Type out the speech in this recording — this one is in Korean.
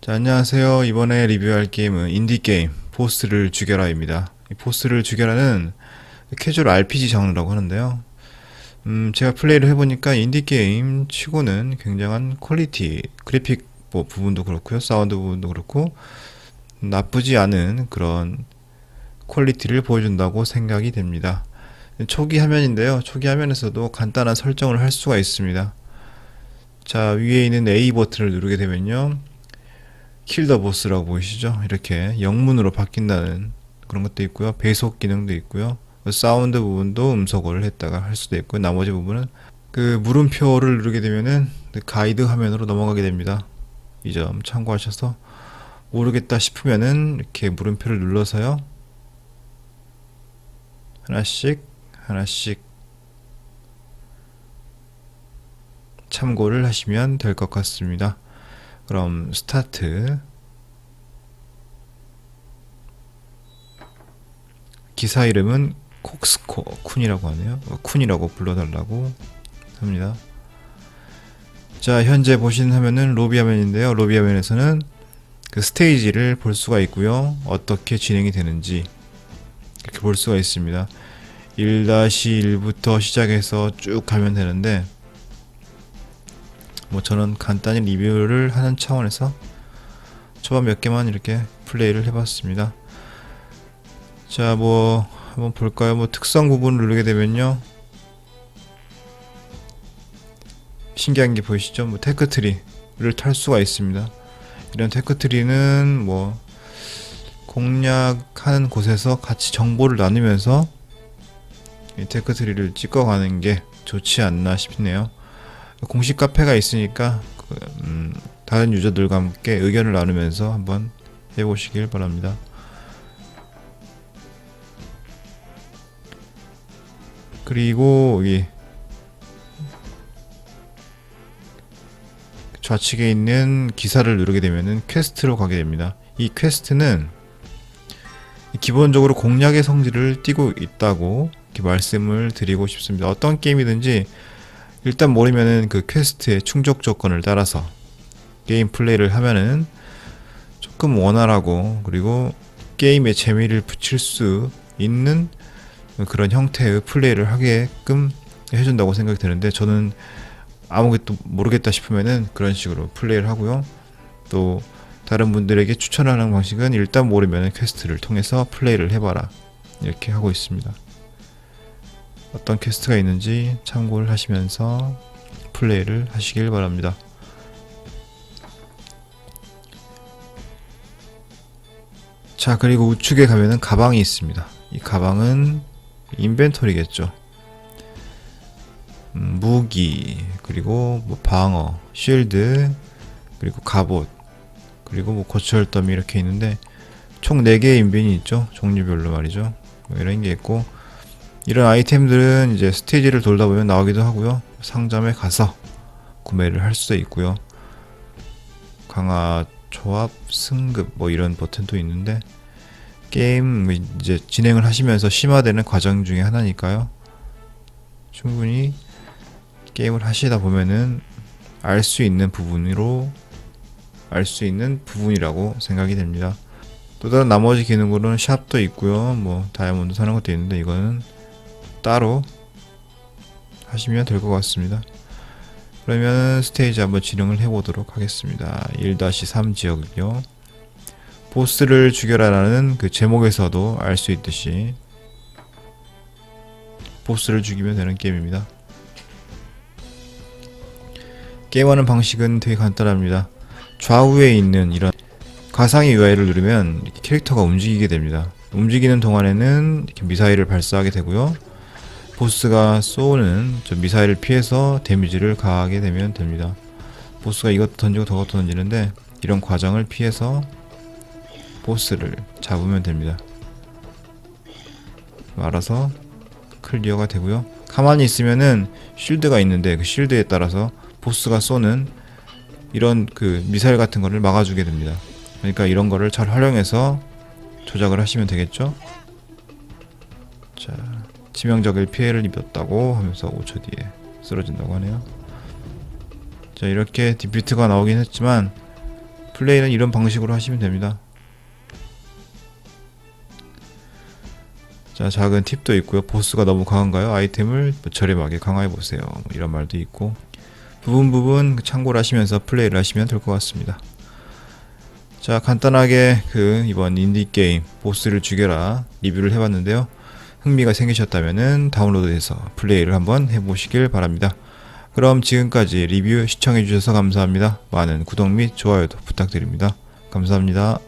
자, 안녕하세요. 이번에 리뷰할 게임은 인디게임, 보스를 죽여라입니다. 이 보스를 죽여라는 캐주얼 RPG 장르라고 하는데요. 음, 제가 플레이를 해보니까 인디게임 치고는 굉장한 퀄리티, 그래픽 뭐 부분도 그렇고요. 사운드 부분도 그렇고, 나쁘지 않은 그런 퀄리티를 보여준다고 생각이 됩니다. 초기 화면인데요. 초기 화면에서도 간단한 설정을 할 수가 있습니다. 자, 위에 있는 A 버튼을 누르게 되면요. 킬더 보스라고 보이시죠? 이렇게 영문으로 바뀐다는 그런 것도 있고요. 배속 기능도 있고요. 사운드 부분도 음소거를 했다가 할 수도 있고요. 나머지 부분은 그 물음표를 누르게 되면은 그 가이드 화면으로 넘어가게 됩니다. 이 점 참고하셔서 모르겠다 싶으면은 이렇게 물음표를 눌러서요. 하나씩 하나씩 참고를 하시면 될 것 같습니다. 그럼 스타트 기사 이름은 콕스코 쿤이라고 하네요. 어, 쿤이라고 불러달라고 합니다. 자 현재 보시는 화면은 로비 화면인데요. 로비 화면에서는 그 스테이지를 볼 수가 있고요. 어떻게 진행이 되는지 이렇게 볼 수가 있습니다. 1-1부터 시작해서 쭉 가면 되는데 뭐 저는 간단히 리뷰를 하는 차원에서 초반 몇 개만 이렇게 플레이를 해봤습니다. 자, 뭐 한번 볼까요? 뭐 특성 부분을 누르게 되면요. 신기한 게 보이시죠? 뭐 테크트리를 탈 수가 있습니다. 이런 테크트리는 뭐 공략하는 곳에서 같이 정보를 나누면서 이 테크트리를 찍어가는 게 좋지 않나 싶네요. 공식 카페가 있으니까 그, 음, 다른 유저들과 함께 의견을 나누면서 한번 해보시길 바랍니다. 그리고 여기 좌측에 있는 기사를 누르게 되면은 퀘스트로 가게 됩니다. 이 퀘스트는 기본적으로 공략의 성질을 띠고 있다고 말씀을 드리고 싶습니다. 어떤 게임이든지 일단 모르면은 그 퀘스트의 충족 조건을 따라서 게임 플레이를 하면은 조금 원활하고 그리고 게임에 재미를 붙일 수 있는 그런 형태의 플레이를 하게끔 해준다고 생각이 드는데 저는 아무것도 모르겠다 싶으면은 그런 식으로 플레이를 하고요. 또 다른 분들에게 추천하는 방식은 일단 모르면 퀘스트를 통해서 플레이를 해봐라 이렇게 하고 있습니다. 어떤 퀘스트가 있는지 참고를 하시면서 플레이를 하시길 바랍니다. 자 그리고 우측에 가면은 가방이 있습니다. 이 가방은 인벤토리겠죠. 음, 무기 그리고 뭐 방어, 쉴드 그리고 갑옷 그리고 뭐 고철 더미 이렇게 있는데 총 4개의 인벤이 있죠. 종류별로 말이죠. 뭐 이런 게 있고 이런 아이템들은 이제 스테이지를 돌다 보면 나오기도 하고요. 상점에 가서 구매를 할 수도 있고요. 강화 조합 승급 뭐 이런 버튼도 있는데 게임 이제 진행을 하시면서 심화되는 과정 중에 하나니까요. 충분히 게임을 하시다 보면은 알 수 있는 부분으로 알 수 있는 부분이라고 생각이 됩니다. 또 다른 나머지 기능으로는 샵도 있고요. 뭐 다이아몬드 사는 것도 있는데 이거는 따로 하시면 될 것 같습니다. 그러면 스테이지 한번 진행을 해보도록 하겠습니다. 1-3 지역이요. 보스를 죽여라라는 그 제목에서도 알 수 있듯이 보스를 죽이면 되는 게임입니다. 게임하는 방식은 되게 간단합니다. 좌우에 있는 이런 가상의 UI를 누르면 캐릭터가 움직이게 됩니다. 움직이는 동안에는 이렇게 미사일을 발사하게 되고요. 보스가 쏘는 저 미사일을 피해서 데미지를 가하게 되면 됩니다. 보스가 이것도 던지고 저것도 던지는데 이런 과정을 피해서 보스를 잡으면 됩니다. 알아서 클리어가 되고요. 가만히 있으면은 쉴드가 있는데 그 쉴드에 따라서 보스가 쏘는 이런 그 미사일 같은 거를 막아주게 됩니다. 그러니까 이런 거를 잘 활용해서 조작을 하시면 되겠죠. 자, 치명적인 피해를 입었다고 하면서 5초 뒤에 쓰러진다고 하네요. 자, 이렇게 디피트가 나오긴 했지만 플레이는 이런 방식으로 하시면 됩니다. 자, 작은 팁도 있고요. 보스가 너무 강한가요? 아이템을 뭐 저렴하게 강화해 보세요. 뭐 이런 말도 있고 부분 부분 참고를 하시면서 플레이를 하시면 될 것 같습니다. 자, 간단하게 그 이번 인디 게임 보스를 죽여라 리뷰를 해봤는데요. 흥미가 생기셨다면은 다운로드해서 플레이를 한번 해보시길 바랍니다. 그럼 지금까지 리뷰 시청해주셔서 감사합니다. 많은 구독 및 좋아요도 부탁드립니다. 감사합니다.